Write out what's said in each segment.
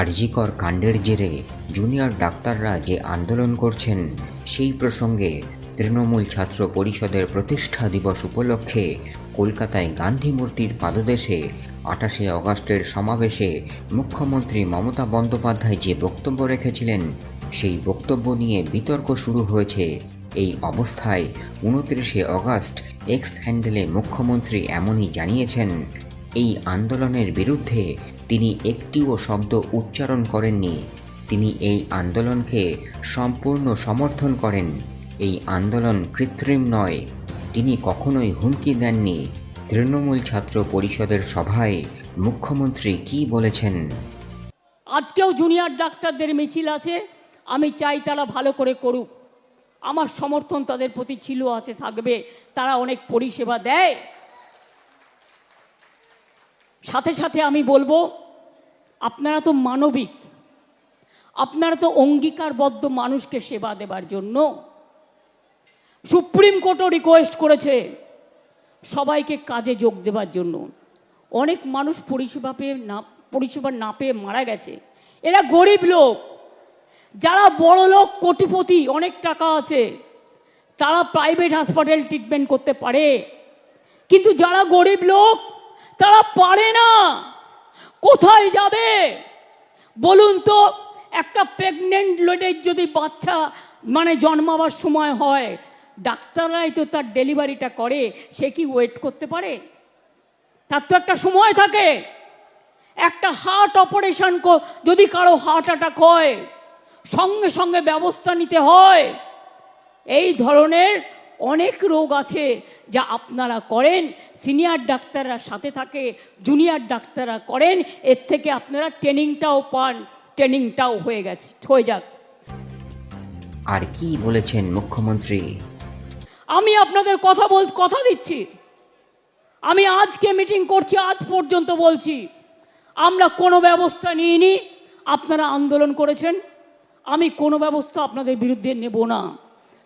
আরজিকর কাণ্ডের জেরে জুনিয়র ডাক্তাররা যে আন্দোলন করছেন, সেই প্রসঙ্গে তৃণমূল ছাত্র পরিষদের প্রতিষ্ঠা দিবস উপলক্ষে কলকাতায় গান্ধী মূর্তির পাদদেশে আঠাশে অগস্টের সমাবেশে মুখ্যমন্ত্রী মমতা বন্দ্যোপাধ্যায় যে বক্তব্য রেখেছিলেন, সেই বক্তব্য নিয়ে বিতর্ক শুরু হয়েছে। এই অবস্থায় উনত্রিশে অগস্ট এক্স হ্যান্ডেলে মুখ্যমন্ত্রী এমনই জানিয়েছেন এই আন্দোলনের বিরুদ্ধে তিনি একটিও শব্দ উচ্চারণ করেননি। তিনি এই আন্দোলনকে সম্পূর্ণ সমর্থন করেন। এই আন্দোলন কৃত্রিম নয়। তিনি কখনোই হুমকি দেননি। তৃণমূল ছাত্র পরিষদের সভায় মুখ্যমন্ত্রী কি বলেছেন? আজকেও জুনিয়র ডাক্তারদের মিছিল আছে। আমি চাই তারা ভালো করে করুক। আমার সমর্থন তাদের প্রতি ছিল আছে, থাকবে। তারা অনেক পরিষেবা দেয়। সাথে সাথে আমি বলব, আপনারা তো মানবিক, আপনারা তো অঙ্গীকারবদ্ধ মানুষকে সেবা দেবার জন্য সুপ্রিম কোর্টও রিকোয়েস্ট করেছে সবাইকে কাজে যোগ দেবার জন্য। অনেক মানুষ পরিষেবা পেয়ে না, পরিষেবা না পেয়ে মারা গেছে। এরা গরিব লোক, যারা বড় লোক, কোটিপতি, অনেক টাকা আছে, তারা প্রাইভেট হাসপাতাল ট্রিটমেন্ট করতে পারে। কিন্তু যারা গরিব লোক তারা পারে না। কোথায় যাবে? বলুন তো, একটা প্রেগনেন্ট লেডির যদি বাচ্চা মানে জন্মাবার সময় হয়, ডাক্তাররাই তো তার ডেলিভারিটা করে, সে কি ওয়েট করতে পারে? তার তো একটা সময় থাকে। একটা হার্ট অপারেশন যদি কারও হার্ট অ্যাটাক হয়, সঙ্গে সঙ্গে ব্যবস্থা নিতে হয়। এই ধরনের অনেক রোগ আছে যা আপনারা করেন সিনিয়র ডাক্তাররা সাথে থাকে জুনিয়র ডাক্তাররা করেন এর থেকে আপনারা ট্রেনিংটাও পান ট্রেনিংটাও হয়ে গেছে হয়ে যাক। আর কি বলেছেন মুখ্যমন্ত্রী? আমি আপনাদের কথা বল কথা দিচ্ছি। আমি আজকে মিটিং করছি আজ পর্যন্ত বলছি আমরা কোনো ব্যবস্থা নিইনি আপনারা আন্দোলন করেছেন আমি কোনো ব্যবস্থা আপনাদের বিরুদ্ধে নেব না।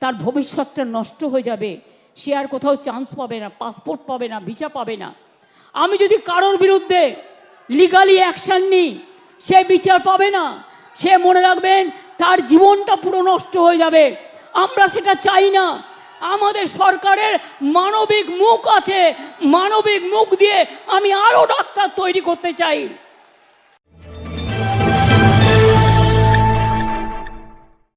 তার ভবিষ্যৎটা নষ্ট হয়ে যাবে। সে আর কোথাও চান্স পাবে না পাসপোর্ট পাবে না ভিসা পাবে না। আমি যদি কারোর বিরুদ্ধে লিগালি অ্যাকশান নিই, সে বিচার পাবে না। সে মনে রাখবেন, তার জীবনটা পুরো নষ্ট হয়ে যাবে। আমরা সেটা চাই না। আমাদের সরকারের মানবিক মুখ আছে। মানবিক মুখ দিয়ে আমি আরও ডাক্তার তৈরি করতে চাই।